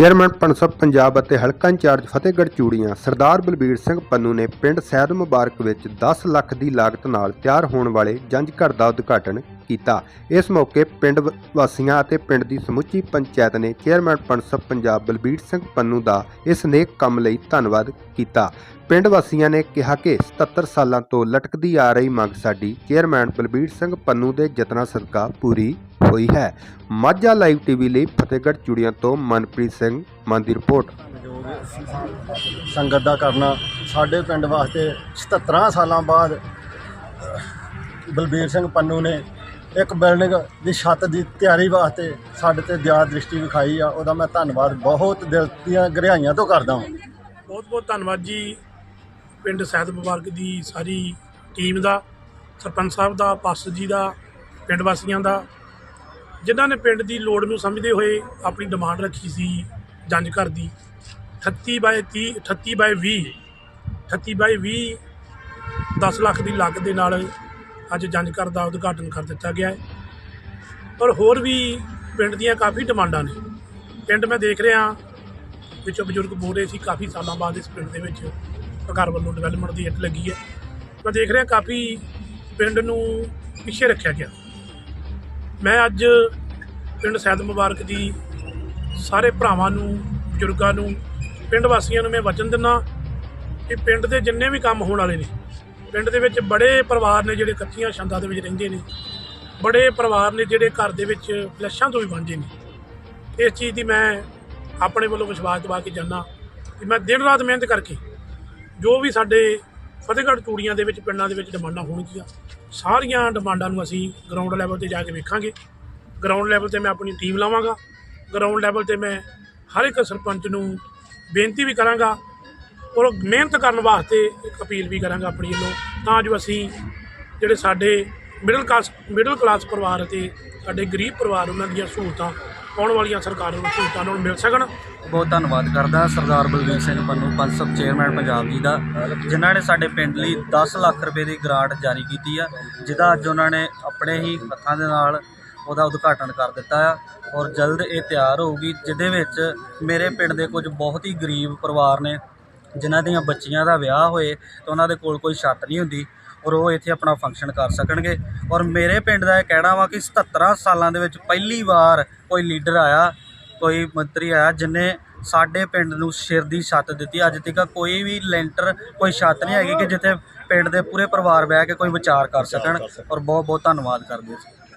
Chairman ਪਨਸਬ Punjab ਅਤੇ ਹਲਕਾ incharge Fatehgarh Churian ਸਰਦਾਰ ਬਲਬੀਰ ਸਿੰਘ ਪੰਨੂ ਨੇ ਪਿੰਡ ਸੈਦ ਮੁਬਾਰਕ ਵਿੱਚ 10 ਲੱਖ ਦੀ ਲਾਗਤ ਨਾਲ ਤਿਆਰ ਹੋਣ ਵਾਲੇ ਜੰਝ ਘਰ ਦਾ ਉਦਘਾਟਨ ਕੀਤਾ। ਇਸ ਮੌਕੇ ਪਿੰਡ ਵ- ਵਾਸੀਆਂ ਅਤੇ ਪਿੰਡ ਦੀ ਸਮੁੱਚੀ ਪੰਚਾਇਤ ਨੇ ਚੇਅਰਮੈਨ ਪਨਸਬ ਪੰਜਾਬ ਬਲਬੀਰ ਸਿੰਘ ਪੰਨੂ ਦਾ ਇਸ ਨੇਕ ਕੰਮ ਲਈ ਧੰਨਵਾਦ ਕੀਤਾ। ਪਿੰਡ ਵਾਸੀਆਂ ਨੇ ਕਿਹਾ ਕਿ 77 ਸਾਲਾਂ ਤੋਂ ਲਟਕਦੀ ਆ ਰਹੀ ਮੰਗ ਸਾਡੀ ਚੇਅਰਮੈਨ ਬਲਬੀਰ ਸਿੰਘ ਪੰਨੂ ਦੇ ਯਤਨਾਂ ਸਦਕਾ ਪੂਰੀ ਹੋਈ ਹੈ। ਮਾਝਾ ਲਾਈਵ ਟੀਵੀ ਲਈ ਫਤਿਹਗੜ੍ਹ ਚੂੜੀਆਂ ਤੋਂ ਮਨਪ੍ਰੀਤ ਸਿੰਘ ਮਾਨ ਦੀ ਰਿਪੋਰਟ। ਜੋ ਸੰਗਤ ਦਾ ਕਰਨਾ ਸਾਡੇ ਪਿੰਡ ਵਾਸਤੇ 77 ਸਾਲਾਂ ਬਾਅਦ ਬਲਬੀਰ ਸਿੰਘ ਪੰਨੂ ਨੇ ਇੱਕ ਬਿਲਡਿੰਗ ਦੀ ਛੱਤ ਦੀ ਤਿਆਰੀ ਵਾਸਤੇ ਸਾਡੇ ਤੇ ਦਿਆ ਦ੍ਰਿਸ਼ਟੀ ਵਿਖਾਈ ਆ। ਉਹਦਾ ਮੈਂ ਧੰਨਵਾਦ ਬਹੁਤ ਦਿਲ ਦੀਆਂ ਗਹਿਰਾਈਆਂ ਤੋਂ ਕਰਦਾ ਹਾਂ। ਬਹੁਤ ਬਹੁਤ ਧੰਨਵਾਦ ਜੀ ਪਿੰਡ ਸੈਦ ਮੁਬਾਰਕ ਦੀ ਸਾਰੀ ਟੀਮ ਦਾ ਸਰਪੰਚ ਸਾਹਿਬ ਦਾ ਪਾਸਟਰ ਜੀ ਦਾ ਪਿੰਡ ਵਾਸੀਆਂ ਦਾ। ਜਿਨ੍ਹਾਂ ਨੇ ਪਿੰਡ ਦੀ ਲੋੜ ਨੂੰ ਸਮਝਦੇ ਹੋਏ ਆਪਣੀ ਡਿਮਾਂਡ ਰੱਖੀ ਸੀ ਜੰਜ ਘਰ ਦੀ 38 ਬਾਏ 30 38 ਬਾਏ 20 38 ਬਾਏ 20 10 ਲੱਖ ਦੀ ਲਾਗਤ ਦੇ ਨਾਲ ਅੱਜ ਜੰਜ ਘਰ ਦਾ ਉਦਘਾਟਨ ਕਰ ਦਿੱਤਾ ਗਿਆ ਹੈ। ਪਰ ਹੋਰ ਵੀ ਪਿੰਡ ਦੀਆਂ ਕਾਫੀ ਡਿਮਾਂਡਾਂ ਨੇ। ਪਿੰਡ ਮੈਂ ਦੇਖ ਰਿਹਾ ਵਿੱਚੋਂ ਬਜ਼ੁਰਗ ਬੋਲ ਰਹੇ ਸੀ, ਕਾਫੀ ਸਾਲਾਂ ਬਾਅਦ ਇਸ ਪਿੰਡ ਦੇ ਵਿੱਚ ਸਰਕਾਰ ਵੱਲੋਂ ਡਿਵੈਲਪਮੈਂਟ ਦੀ ਇੱਟ ਲੱਗੀ ਹੈ। ਮੈਂ ਦੇਖ ਰਿਹਾ ਕਾਫੀ ਪਿੰਡ ਨੂੰ ਪਿੱਛੇ ਰੱਖਿਆ ਗਿਆ। ਮੈਂ ਅੱਜ ਪਿੰਡ ਸੈਦ ਮੁਬਾਰਕ ਦੀ ਸਾਰੇ ਭਰਾਵਾਂ ਨੂੰ, ਬਜ਼ੁਰਗਾਂ ਨੂੰ, ਪਿੰਡ ਵਾਸੀਆਂ ਨੂੰ ਮੈਂ ਵਚਨ ਦਿੰਦਾ ਕਿ ਪਿੰਡ ਦੇ ਜਿੰਨੇ ਵੀ ਕੰਮ ਹੋਣ ਵਾਲੇ ਨੇ, ਪਿੰਡ ਦੇ ਵਿੱਚ ਬੜੇ ਪਰਿਵਾਰ ਨੇ ਜਿਹੜੇ ਕੱਚੀਆਂ ਛੰਦਾਂ ਦੇ ਵਿੱਚ ਰਹਿੰਦੇ ਨੇ, ਬੜੇ ਪਰਿਵਾਰ ਨੇ ਜਿਹੜੇ ਘਰ ਦੇ ਵਿੱਚ ਫਲੈਸ਼ਾਂ ਤੋਂ ਵੀ ਵਾਂਝੇ ਨੇ। ਇਸ ਚੀਜ਼ ਦੀ ਮੈਂ ਆਪਣੇ ਵੱਲੋਂ ਵਿਸ਼ਵਾਸ ਦਿਵਾ ਕੇ ਜਾਨਾ ਕਿ ਮੈਂ ਦਿਨ ਰਾਤ ਮਿਹਨਤ ਕਰਕੇ ਜੋ ਵੀ ਸਾਡੇ ਫਤਿਹਗੜ੍ਹ ਚੂੜੀਆਂ ਦੇ ਵਿੱਚ, ਪਿੰਡਾਂ ਦੇ ਵਿੱਚ ਡਿਮਾਂਡਾਂ ਹੋਣਗੀਆਂ। ਸਾਰੀਆਂ ਡਿਮਾਂਡਾਂ ਨੂੰ ਅਸੀਂ ਗਰਾਊਂਡ ਲੈਵਲ ਤੇ ਜਾ ਕੇ ਵੇਖਾਂਗੇ। ਗਰਾਊਂਡ ਲੈਵਲ ਤੇ ਮੈਂ ਆਪਣੀ ਟੀਮ ਲਾਵਾਂਗਾ। ਗਰਾਊਂਡ ਲੈਵਲ ਤੇ ਮੈਂ ਹਰ ਇੱਕ ਸਰਪੰਚ ਨੂੰ ਬੇਨਤੀ ਵੀ ਕਰਾਂਗਾ ਔਰ ਮਿਹਨਤ ਕਰਨ ਵਾਸਤੇ ਇੱਕ ਅਪੀਲ ਵੀ ਕਰਾਂਗਾ ਆਪਣੀ ਵੱਲੋਂ। ਤਾਂ ਜੋ ਅਸੀਂ ਜਿਹੜੇ ਸਾਡੇ ਮਿਡਲ ਕਲਾਸ ਮਿਡਲ ਕਲਾਸ ਪਰਿਵਾਰ ਅਤੇ ਸਾਡੇ ਗਰੀਬ ਪਰਿਵਾਰ, ਉਹਨਾਂ ਦੀਆਂ ਸਹੂਲਤਾਂ ਆਉਣ ਵਾਲੀਆਂ ਸਰਕਾਰਾਂ ਨੂੰ ਸਹੂਲਤਾਂ ਨਾਲ ਮਿਲ ਸਕਣ। ਬਹੁਤ ਧੰਨਵਾਦ ਕਰਦਾ ਸਰਦਾਰ ਬਲਵੀਰ ਸਿੰਘ ਪੰਨੂ ਪੰਸਬ ਚੇਅਰਮੈਨ ਪੰਜਾਬ ਜੀ ਦਾ, ਜਿਨ੍ਹਾਂ ਨੇ ਸਾਡੇ ਪਿੰਡ ਲਈ 10 ਲੱਖ ਰੁਪਏ ਦੀ ਗ੍ਰਾਂਟ ਜਾਰੀ ਕੀਤੀ ਆ, ਜਿਹਦਾ ਅੱਜ ਉਹਨਾਂ ਨੇ ਆਪਣੇ ਹੀ ਹੱਥਾਂ ਦੇ ਨਾਲ ਉਹਦਾ ਉਦਘਾਟਨ ਕਰ ਦਿੱਤਾ ਆ। ਔਰ ਜਲਦ ਇਹ ਤਿਆਰ ਹੋਊਗੀ, ਜਿਹਦੇ ਵਿੱਚ ਮੇਰੇ ਪਿੰਡ ਦੇ ਕੁਝ ਬਹੁਤ ਹੀ ਗਰੀਬ ਪਰਿਵਾਰ ਨੇ, ਜਿਨ੍ਹਾਂ ਦੀਆਂ ਬੱਚੀਆਂ ਦਾ ਵਿਆਹ ਹੋਏ, ਤਾਂ ਉਹਨਾਂ ਦੇ ਕੋਲ ਕੋਈ ਛੱਤ ਨਹੀਂ ਹੁੰਦੀ। ਔਰ ਉਹ ਇੱਥੇ ਆਪਣਾ ਫੰਕਸ਼ਨ ਕਰ ਸਕਣਗੇ। ਔਰ ਮੇਰੇ ਪਿੰਡ ਦਾ ਇਹ ਕਹਿਣਾ ਵਾ ਕਿ 77 ਸਾਲਾਂ ਦੇ ਵਿੱਚ ਪਹਿਲੀ ਵਾਰ ਕੋਈ ਲੀਡਰ ਆਇਆ ਕੋਈ ਮੰਤਰੀ ਆਇਆ ਜਿਨੇ ਸਾਡੇ ਪਿੰਡ ਨੂੰ ਸਿਰ ਦੀ ਛੱਤ ਦਿੱਤੀ। ਅੱਜ ਤੱਕ ਕੋਈ ਵੀ ਲੈਂਟਰ ਕੋਈ ਛੱਤ ਨਹੀਂ ਹੈਗੀ ਕਿ ਜਿੱਥੇ ਪਿੰਡ ਦੇ ਪੂਰੇ ਪਰਿਵਾਰ ਬਹਿ ਕੇ ਕੋਈ ਵਿਚਾਰ ਕਰ ਸਕਣ। ਔਰ ਬਹੁਤ ਬਹੁਤ ਧੰਨਵਾਦ ਕਰਦੇ ਹਾਂ।